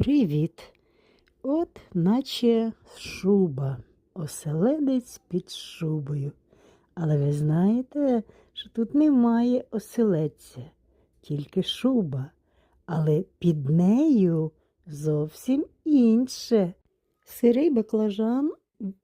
Привіт! От наче шуба, оселедець під шубою. Але ви знаєте, що тут немає оселедця, тільки шуба, але під нею зовсім інше. Сирий баклажан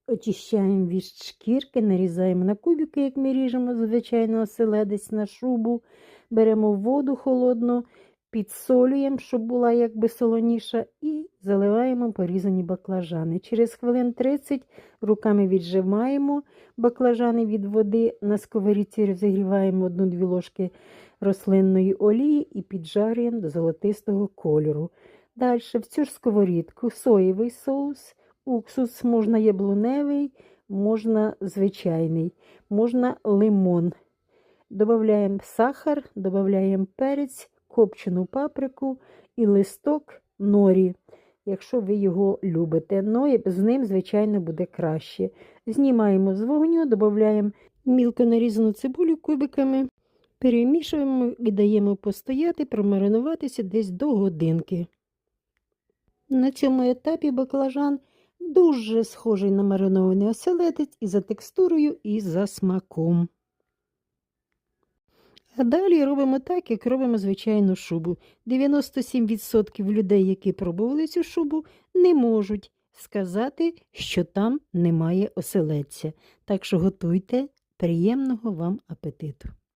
очищаємо від шкірки, нарізаємо на кубики, як ми ріжемо, звичайно, оселедець на шубу, беремо воду холодну, підсолюємо, щоб була якби солоніша, і заливаємо порізані баклажани. Через хвилин 30 руками віджимаємо баклажани від води, на сковорідці розігріваємо 1-2 ложки рослинної олії і піджарюємо до золотистого кольору. Далі в цю ж сковорідку соєвий соус, уксус можна яблуневий, можна звичайний, можна лимон. Додаємо сахар, додаємо перець, копчену паприку і листок норі, якщо ви його любите. Но з ним, звичайно, буде краще. Знімаємо з вогню, додаємо мілко нарізану цибулю кубиками, перемішуємо і даємо постояти, промаринуватися десь до годинки. На цьому етапі баклажан дуже схожий на маринований оселедець і за текстурою, і за смаком. А далі робимо так, як робимо звичайну шубу. 97% людей, які пробували цю шубу, не можуть сказати, що там немає оселедця. Так що готуйте приємного вам апетиту.